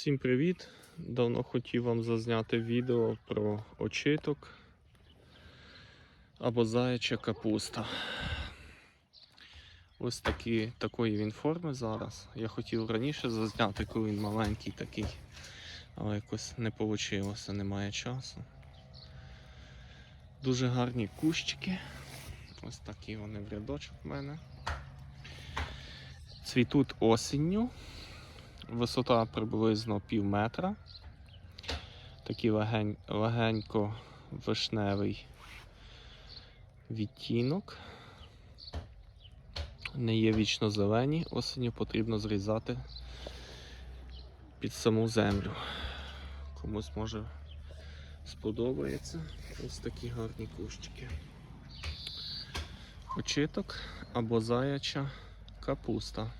Всім привіт! Давно хотів вам зазняти відео про очиток або заяча капуста. Ось такі, такої він форми зараз. Я хотів раніше зазняти, коли він маленький такий, але якось не вийшло, немає часу. Дуже гарні кущики. Ось такі вони в рядочок в мене. Цвітуть осінню. Висота приблизно пів метра. Такий легень, легенько вишневий відтінок. Не є вічно зелені, осінню потрібно зрізати під саму землю. Комусь може сподобається. Ось такі гарні кущики. Очиток або заяча капуста.